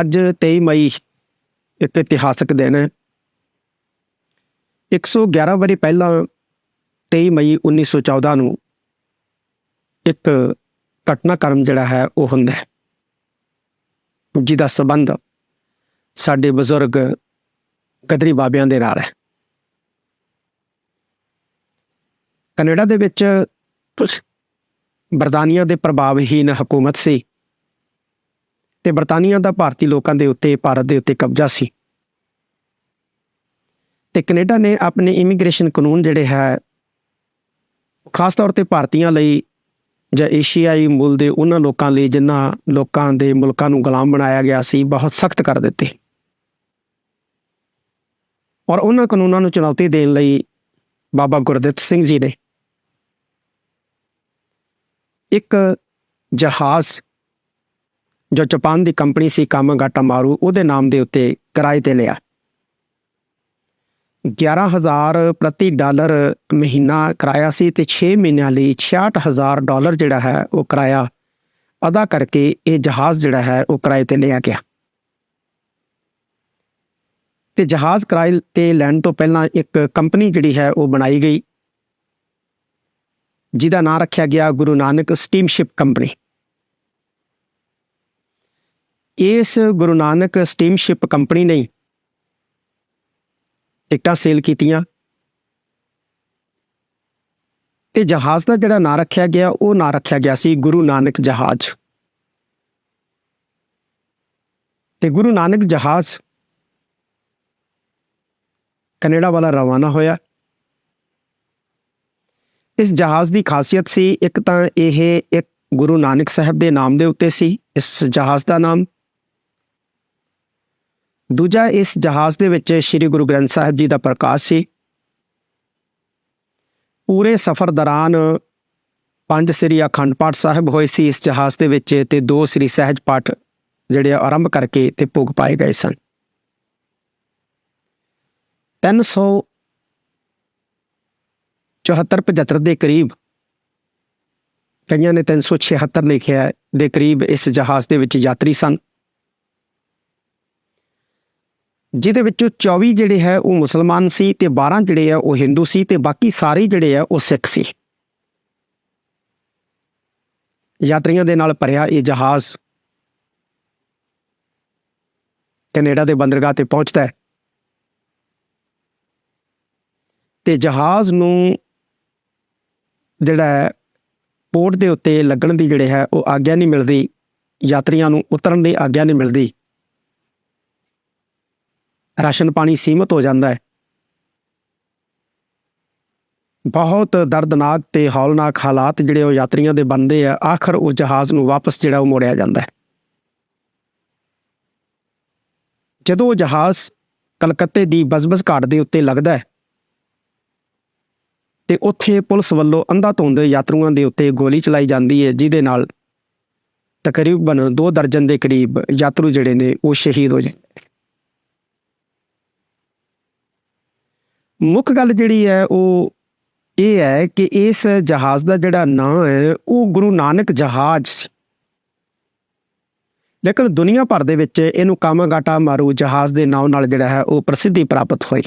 ਅੱਜ 23 ਮਈ ਇੱਕ ਇਤਿਹਾਸਕ ਦਿਨ ਹੈ। 111 ਵਾਰੀ ਪਹਿਲਾਂ 23 ਮਈ 1914 ਨੂੰ ਇੱਕ ਘਟਨਾਕ੍ਰਮ ਜਿਹੜਾ ਹੈ, ਉਹ ਹੁੰਦਾ ਹੈ। ਜਿਹਦਾ ਸਬੰਧ ਸਾਡੇ ਬਜ਼ੁਰਗ ਗਦਰੀ ਬਾਬਿਆਂ ਦੇ ਨਾਲ ਹੈ। ਕੈਨੇਡਾ ਦੇ ਵਿੱਚ ਬਰਤਾਨੀਆ ਦੇ ਪ੍ਰਭਾਵਹੀਨ ਹਕੂਮਤ ਸੀ। ਤੇ ਬਰਤਾਨੀਆ ਦਾ ਭਾਰਤੀ ਲੋਕਾਂ ਦੇ ਉੱਤੇ, ਭਾਰਤ ਦੇ ਉੱਤੇ ਕਬਜ਼ਾ ਸੀ। ਤੇ ਕੈਨੇਡਾ ਨੇ ਆਪਣੇ ਇਮੀਗ੍ਰੇਸ਼ਨ ਕਾਨੂੰਨ ਜਿਹੜੇ ਹੈ, ਖਾਸ ਤੌਰ ਤੇ ਭਾਰਤੀਆਂ ਲਈ ਜਾਂ ਏਸ਼ੀਆਈ ਮੂਲ ਦੇ ਉਹਨਾਂ ਲੋਕਾਂ ਲਈ ਜਿਨ੍ਹਾਂ ਲੋਕਾਂ ਦੇ ਮੁਲਕਾਂ ਨੂੰ ਗੁਲਾਮ ਬਣਾਇਆ ਗਿਆ ਸੀ, ਬਹੁਤ ਸਖਤ ਕਰ ਦਿੱਤੇ। ਔਰ ਉਹਨਾਂ ਕਾਨੂੰਨਾਂ ਨੂੰ ਚੁਣੌਤੀ ਦੇਣ ਲਈ ਬਾਬਾ ਗੁਰਦਿੱਤ ਸਿੰਘ ਜੀ ਨੇ ਇੱਕ ਜਹਾਜ਼ ਜੋ ਜਾਪਾਨ ਦੀ ਕੰਪਨੀ ਸੀ ਕਾਮਾਗਾਟਾ ਮਾਰੂ, ਉਹਦੇ ਨਾਮ ਦੇ ਉੱਤੇ ਕਿਰਾਏ ਤੇ ਲਿਆ। 11000 ਪ੍ਰਤੀ ਡਾਲਰ ਮਹੀਨਾ ਕਿਰਾਇਆ ਸੀ ਤੇ 6 ਮਹੀਨਿਆਂ ਲਈ 66000 ਡਾਲਰ ਜਿਹੜਾ ਹੈ, ਉਹ ਕਿਰਾਇਆ ਅਦਾ ਕਰਕੇ ਇਹ ਜਹਾਜ਼ ਜਿਹੜਾ ਹੈ, ਉਹ ਕਿਰਾਏ ਤੇ ਲਿਆ ਗਿਆ। ਤੇ ਜਹਾਜ਼ ਕਿਰਾਏ ਤੇ ਲੈਣ ਤੋਂ ਪਹਿਲਾਂ ਇੱਕ ਕੰਪਨੀ ਜਿਹੜੀ ਹੈ, ਉਹ ਬਣਾਈ ਗਈ। ਜਿਹਦਾ ਨਾਮ ਰੱਖਿਆ ਗਿਆ ਗੁਰੂ ਨਾਨਕ ਸਟੀਮਸ਼ਿਪ ਕੰਪਨੀ। ਇਸ ਗੁਰੂ ਨਾਨਕ ਸਟੀਮਸ਼ਿਪ ਕੰਪਨੀ ਨੇ ਟਿਕਟਾਂ ਸੇਲ ਕੀਤੀਆਂ। ਤੇ ਜਹਾਜ਼ ਦਾ ਜਿਹੜਾ ਨਾਂ ਰੱਖਿਆ ਗਿਆ, ਉਹ ਨਾਂ ਰੱਖਿਆ ਗਿਆ ਸੀ ਗੁਰੂ ਨਾਨਕ ਜਹਾਜ਼। ਤੇ ਗੁਰੂ ਨਾਨਕ ਜਹਾਜ਼ ਕੈਨੇਡਾ ਵਾਲਾ ਰਵਾਨਾ ਹੋਇਆ। ਇਸ ਜਹਾਜ਼ ਦੀ ਖਾਸੀਅਤ ਸੀ, ਇੱਕ ਤਾਂ ਇਹ ਇੱਕ ਗੁਰੂ ਨਾਨਕ ਸਾਹਿਬ ਦੇ ਨਾਮ ਦੇ ਉੱਤੇ ਸੀ, ਇਸ ਜਹਾਜ਼ ਦਾ ਨਾਮ ਦੂਜਾ ਇਸ ਜਹਾਜ਼ ਦੇ ਵਿੱਚ ਸ੍ਰੀ ਗੁਰੂ ਗ੍ਰੰਥ ਸਾਹਿਬ ਜੀ ਦਾ ਪ੍ਰਕਾਸ਼ ਸੀ। ਪੂਰੇ ਸਫ਼ਰ ਦੌਰਾਨ ਪੰਜ ਸ੍ਰੀ ਅਖੰਡ ਪਾਠ ਸਾਹਿਬ ਹੋਏ ਸੀ ਇਸ ਜਹਾਜ਼ ਦੇ ਵਿੱਚ ਤੇ ਦੋ ਸ੍ਰੀ ਸਹਿਜ ਪਾਠ ਜਿਹੜੇ ਆਰੰਭ ਕਰਕੇ ਤੇ ਭੋਗ ਪਾਏ ਗਏ ਸਨ। 300 74 75 ਦੇ ਕਰੀਬ ਕਈਆਂ ਨੇ 376 ਲਿਖਿਆ ਦੇ ਕਰੀਬ ਇਸ ਜਹਾਜ਼ ਦੇ ਵਿੱਚ ਯਾਤਰੀ ਸਨ। ਜਿਹਦੇ ਵਿੱਚੋਂ 24 ਜਿਹੜੇ ਹੈ ਉਹ ਮੁਸਲਮਾਨ ਸੀ ਤੇ 12 ਜਿਹੜੇ ਆ ਉਹ ਹਿੰਦੂ ਸੀ ਤੇ ਬਾਕੀ ਸਾਰੇ ਜਿਹੜੇ ਆ ਉਹ ਸਿੱਖ ਸੀ। ਯਾਤਰੀਆਂ ਦੇ ਨਾਲ ਭਰਿਆ ਇਹ ਜਹਾਜ਼ ਕੈਨੇਡਾ ਦੇ ਬੰਦਰਗਾਹ ਤੇ ਪਹੁੰਚਦਾ ਹੈ। ਤੇ ਜਹਾਜ਼ ਨੂੰ ਜਿਹੜਾ ਪੋਰਟ ਦੇ ਉੱਤੇ ਲੱਗਣ ਦੀ ਜਿਹੜੇ ਹੈ ਉਹ ਆਗਿਆ ਨਹੀਂ ਮਿਲਦੀ, ਯਾਤਰੀਆਂ ਨੂੰ ਉਤਰਨ ਦੀ ਆਗਿਆ ਨਹੀਂ ਮਿਲਦੀ। ਰਾਸ਼ਨ ਪਾਣੀ ਸੀਮਤ ਹੋ ਜਾਂਦਾ ਹੈ। ਬਹੁਤ ਦਰਦਨਾਕ ਤੇ ਹੌਲਨਾਕ ਹਾਲਾਤ ਜਿਹੜੇ ਉਹ ਯਾਤਰੀਆਂ ਦੇ ਬਣਦੇ ਆ, ਆਖਰ ਉਹ ਜਹਾਜ਼ ਨੂੰ ਵਾਪਸ ਜਿਹੜਾ ਉਹ ਮੋੜਿਆ ਜਾਂਦਾ ਹੈ। ਜਦੋਂ ਉਹ ਜਹਾਜ਼ ਕਲਕੱਤੇ ਦੀ ਬਜ਼ਬਜ਼ ਘਾਟ ਦੇ ਉੱਤੇ ਲੱਗਦਾ ਹੈ ਤੇ ਉੱਥੇ ਪੁਲਿਸ ਵੱਲੋਂ ਅੰਧਾ ਧੁੰਦ ਯਾਤਰੂਆਂ ਦੇ ਉੱਤੇ ਗੋਲੀ ਚਲਾਈ ਜਾਂਦੀ ਹੈ, ਜਿਹਦੇ ਨਾਲ ਤਕਰੀਬਨ 2 ਦਰਜਨ ਦੇ ਕਰੀਬ ਯਾਤਰੂ ਜਿਹੜੇ ਨੇ ਉਹ ਸ਼ਹੀਦ ਹੋ ਜਾਂਦੇ ਮੁੱਖ ਗੱਲ ਜਿਹੜੀ ਹੈ ਉਹ ਇਹ ਹੈ ਕਿ ਇਸ ਜਹਾਜ਼ ਦਾ ਜਿਹੜਾ ਨਾਂ ਹੈ, ਉਹ ਗੁਰੂ ਨਾਨਕ ਜਹਾਜ਼ ਸੀ। ਲੇਕਿਨ ਦੁਨੀਆ ਭਰ ਦੇ ਵਿੱਚ ਇਹਨੂੰ ਕਾਮਾਗਾਟਾ ਮਾਰੂ ਜਹਾਜ਼ ਦੇ ਨਾਂ ਨਾਲ ਜਿਹੜਾ ਹੈ ਉਹ ਪ੍ਰਸਿੱਧੀ ਪ੍ਰਾਪਤ ਹੋਈ।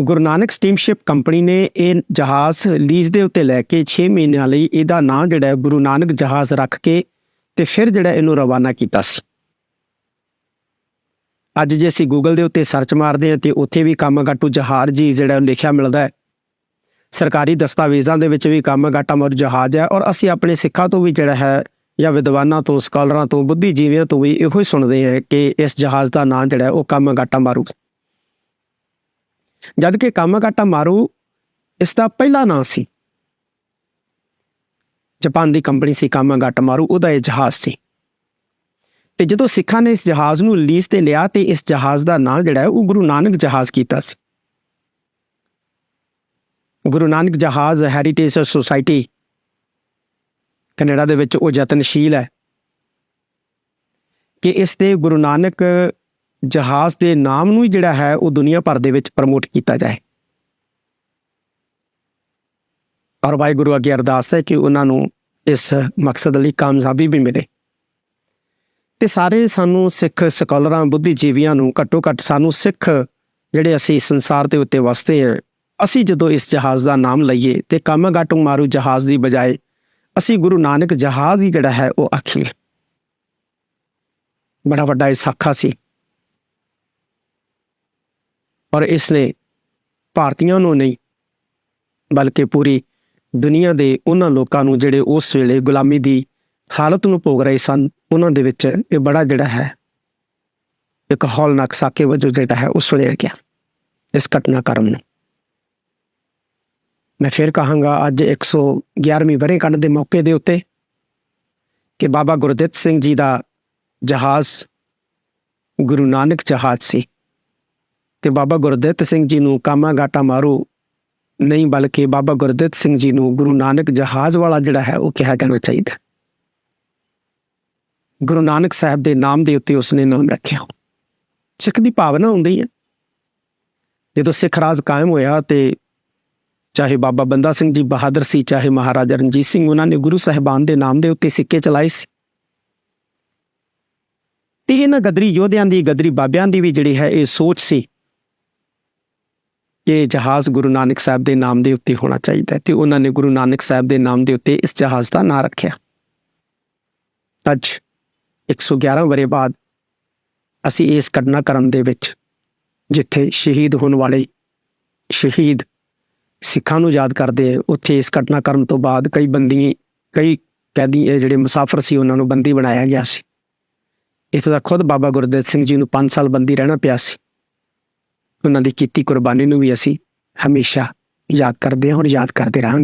ਗੁਰੂ ਨਾਨਕ ਸਟੀਮਸ਼ਿਪ ਕੰਪਨੀ ਨੇ ਇਹ ਜਹਾਜ਼ ਲੀਜ਼ ਦੇ ਉੱਤੇ ਲੈ ਕੇ 6 ਮਹੀਨਿਆਂ ਲਈ ਇਹਦਾ ਨਾਂ ਜਿਹੜਾ ਹੈ ਗੁਰੂ ਨਾਨਕ ਜਹਾਜ਼ ਰੱਖ ਕੇ ਤੇ ਫਿਰ ਜਿਹੜਾ ਇਹਨੂੰ ਰਵਾਨਾ ਕੀਤਾ ਸੀ। ਅੱਜ ਜੇ ਅਸੀਂ ਗੂਗਲ ਦੇ ਉੱਤੇ ਸਰਚ ਮਾਰਦੇ ਹਾਂ ਤੇ ਉੱਥੇ ਵੀ ਕਾਮਾਗਾਟੂ ਜਹਾਜ਼ ਜੀ ਜਿਹੜਾ ਲਿਖਿਆ ਮਿਲਦਾ ਹੈ। ਸਰਕਾਰੀ ਦਸਤਾਵੇਜ਼ਾਂ ਦੇ ਵਿੱਚ ਵੀ ਕਾਮਾਗਾਟਾ ਮਰ ਜਹਾਜ਼ ਹੈ ਔਰ ਅਸੀਂ ਆਪਣੇ ਸਿੱਖਾਂ ਤੋਂ ਵੀ ਜਿਹੜਾ ਹੈ ਜਾਂ ਵਿਦਵਾਨਾਂ ਤੋਂ, ਸਕਾਲਰਾਂ ਤੋਂ, ਬੁੱਧੀਜੀਵੀਆਂ ਤੋਂ ਵੀ ਇਹੋ ਹੀ ਸੁਣਦੇ ਹਾਂ ਕਿ ਇਸ ਜਹਾਜ਼ ਦਾ ਨਾਂ ਜਿਹੜਾ ਹੈ ਉਹ ਕਾਮਾਗਾਟਾ ਮਾਰੂ। ਜਦ ਕਿ ਕਾਮਾਗਾਟਾ ਮਾਰੂ, ਇਸ ਦਾ ਪਹਿਲਾ ਨਾਂ ਸੀ। ਜਾਪਾਨ ਦੀ ਕੰਪਨੀ ਸੀ ਕਾਮਾਗਾਟਾ ਮਾਰੂ, ਉਹਦਾ ਇਹ ਜਹਾਜ਼ ਸੀ। ਤੇ ਜਦੋਂ ਸਿੱਖਾਂ ਨੇ ਇਸ ਜਹਾਜ਼ ਨੂੰ ਲੀਜ਼ ਤੇ ਲਿਆ ਤੇ ਇਸ ਜਹਾਜ਼ ਦਾ ਨਾਂ ਜਿਹੜਾ ਉਹ ਗੁਰੂ ਨਾਨਕ ਜਹਾਜ਼ ਕੀਤਾ ਸੀ। ਗੁਰੂ ਨਾਨਕ ਜਹਾਜ਼ ਹੈਰੀਟੇਜ ਸੁਸਾਇਟੀ ਕੈਨੇਡਾ ਦੇ ਵਿੱਚ ਉਹ ਯਤਨਸ਼ੀਲ ਹੈ ਕਿ ਇਸ ਤੇ ਗੁਰੂ ਨਾਨਕ ਜਹਾਜ਼ ਦੇ ਨਾਮ ਨੂੰ ਹੀ ਜਿਹੜਾ ਹੈ, ਉਹ ਦੁਨੀਆ ਭਰ ਦੇ ਵਿੱਚ ਪ੍ਰਮੋਟ ਕੀਤਾ ਜਾਏ। ਔਰ ਵਾਹਿਗੁਰੂ ਅੱਗੇ ਅਰਦਾਸ ਹੈ ਕਿ ਉਹਨਾਂ ਨੂੰ ਇਸ ਮਕਸਦ ਲਈ ਕਾਮਯਾਬੀ ਵੀ ਮਿਲੇ। ਤੇ ਸਾਰੇ ਸਾਨੂੰ ਸਿੱਖ ਸਕਾਲਰਾਂ, ਬੁੱਧੀਜੀਵੀਆਂ ਨੂੰ ਘੱਟੋ ਘੱਟ ਸਾਨੂੰ ਸਿੱਖ ਜਿਹੜੇ ਅਸੀਂ ਸੰਸਾਰ ਦੇ ਉੱਤੇ ਵਸਦੇ ਹਾਂ, ਅਸੀਂ ਜਦੋਂ ਇਸ ਜਹਾਜ਼ ਦਾ ਨਾਮ ਲਈਏ ਤੇ ਕਾਮਾਗਾਟੂ ਮਾਰੂ ਜਹਾਜ਼ ਦੀ ਬਜਾਏ, ਅਸੀਂ ਗੁਰੂ ਨਾਨਕ ਜਹਾਜ਼ ਹੀ ਜਿਹੜਾ ਹੈ ਉਹ ਆਖੀਏ। ਬੜਾ ਵੱਡਾ ਇਹ ਸਾਖਾ ਸੀ। ਔਰ ਇਸ ਨੇ ਭਾਰਤੀਆਂ ਨੂੰ ਨਹੀਂ, ਬਲਕਿ ਪੂਰੀ ਦੁਨੀਆ ਦੇ ਉਹਨਾਂ ਲੋਕਾਂ ਨੂੰ ਜਿਹੜੇ ਉਸ ਵੇਲੇ ਗੁਲਾਮੀ ਦੀ ਹਾਲਤ ਨੂੰ ਭੋਗ ਰਹੇ ਸਨ, ਉਹਨਾਂ ਦੇ ਵਿੱਚ ਇਹ ਬੜਾ ਜਿਹੜਾ ਹੈ, ਇੱਕ ਹੌਲਨਾਕ ਸਾਕੇ ਵਜੋਂ ਜਿਹੜਾ ਹੈ ਉਹ ਸੁਣਿਆ ਗਿਆ, ਇਸ ਘਟਨਾਕ੍ਰਮ ਨੂੰ। ਮੈਂ ਫਿਰ ਕਹਾਂਗਾ, ਅੱਜ 111ਵੀਂ ਵਰ੍ਹੇਗੰਢ ਦੇ ਮੌਕੇ ਦੇ ਉੱਤੇ ਕਿ ਬਾਬਾ ਗੁਰਦਿੱਤ ਸਿੰਘ ਜੀ ਦਾ ਜਹਾਜ਼, ਗੁਰੂ ਨਾਨਕ ਜਹਾਜ਼ ਸੀ ਤੇ ਬਾਬਾ ਗੁਰਦਿੱਤ ਸਿੰਘ ਜੀ ਨੂੰ ਕਾਮਾ ਗਾਟਾ ਮਾਰੂ, ਨਹੀਂ ਬਲਕਿ ਬਾਬਾ ਗੁਰਦਿੱਤ ਸਿੰਘ ਜੀ ਨੂੰ ਗੁਰੂ ਨਾਨਕ ਜਹਾਜ਼ ਵਾਲਾ ਜਿਹੜਾ ਹੈ, ਉਹ ਕਿਹਾ ਜਾਣਾ ਚਾਹੀਦਾ। ਗੁਰੂ ਨਾਨਕ ਸਾਹਿਬ ਦੇ ਨਾਮ ਦੇ ਉੱਤੇ ਉਸਨੇ ਨਾਮ ਰੱਖਿਆ। ਸਿੱਖ ਦੀ ਭਾਵਨਾ ਹੁੰਦੀ ਹੈ। ਜਦੋਂ ਸਿੱਖ ਰਾਜ ਕਾਇਮ ਹੋਇਆ ਤੇ ਚਾਹੇ ਬਾਬਾ ਬੰਦਾ ਸਿੰਘ ਜੀ ਬਹਾਦਰ ਸੀ, ਚਾਹੇ ਮਹਾਰਾਜਾ ਰਣਜੀਤ ਸਿੰਘ, ਉਹਨਾਂ ਨੇ ਗੁਰੂ ਸਾਹਿਬਾਨ ਦੇ ਨਾਮ ਦੇ ਉੱਤੇ ਸਿੱਕੇ ਚਲਾਏ ਸੀ। ਤੇ ਇਹਨਾਂ ਗਦਰੀ ਯੋਧਿਆਂ ਦੀ, ਗਦਰੀ ਬਾਬਿਆਂ ਦੀ ਵੀ ਜਿਹੜੀ ਹੈ ਇਹ ਸੋਚ ਸੀ ਕਿ ਜਹਾਜ਼ ਗੁਰੂ ਨਾਨਕ ਸਾਹਿਬ ਦੇ ਨਾਮ ਦੇ ਉੱਤੇ ਹੋਣਾ ਚਾਹੀਦਾ ਹੈ ਤੇ ਉਹਨਾਂ ਨੇ ਗੁਰੂ ਨਾਨਕ ਸਾਹਿਬ ਦੇ ਨਾਮ ਦੇ ਉੱਤੇ ਇਸ ਜਹਾਜ਼ ਦਾ ਨਾਂ ਰੱਖਿਆ। ਅੱਜ 111 ਵਰੇ ਬਾਅਦ ਅਸੀਂ ਇਸ ਘਟਨਾ ਕਰਮ ਦੇ ਵਿੱਚ, ਜਿੱਥੇ ਸ਼ਹੀਦ ਹੋਣ ਵਾਲੇ ਸ਼ਹੀਦ ਸਿੱਖਾਂ ਨੂੰ ਯਾਦ ਕਰਦੇ ਆ, ਉੱਥੇ ਇਸ ਘਟਨਾਕ੍ਰਮ ਤੋਂ ਬਾਅਦ ਕਈ ਬੰਦੀ ਕਈ ਕੈਦੀ ਜਿਹੜੇ ਮੁਸਾਫਰ ਸੀ, ਉਹਨਾਂ ਨੂੰ ਬੰਦੀ ਬਣਾਇਆ ਗਿਆ ਸੀ। ਇੱਥੋਂ ਦਾ ਖੁਦ ਬਾਬਾ ਗੁਰਦੇਵ ਸਿੰਘ ਜੀ ਨੂੰ 5 ਸਾਲ ਬੰਦੀ ਰਹਿਣਾ ਪਿਆ ਸੀ। ਉਹਨਾਂ ਦੀ ਕੀਤੀ ਕੁਰਬਾਨੀ ਨੂੰ ਵੀ ਅਸੀਂ ਹਮੇਸ਼ਾ ਯਾਦ ਕਰਦੇ ਹਾਂ ਔਰ ਯਾਦ ਕਰਦੇ ਰਹਾਂਗੇ।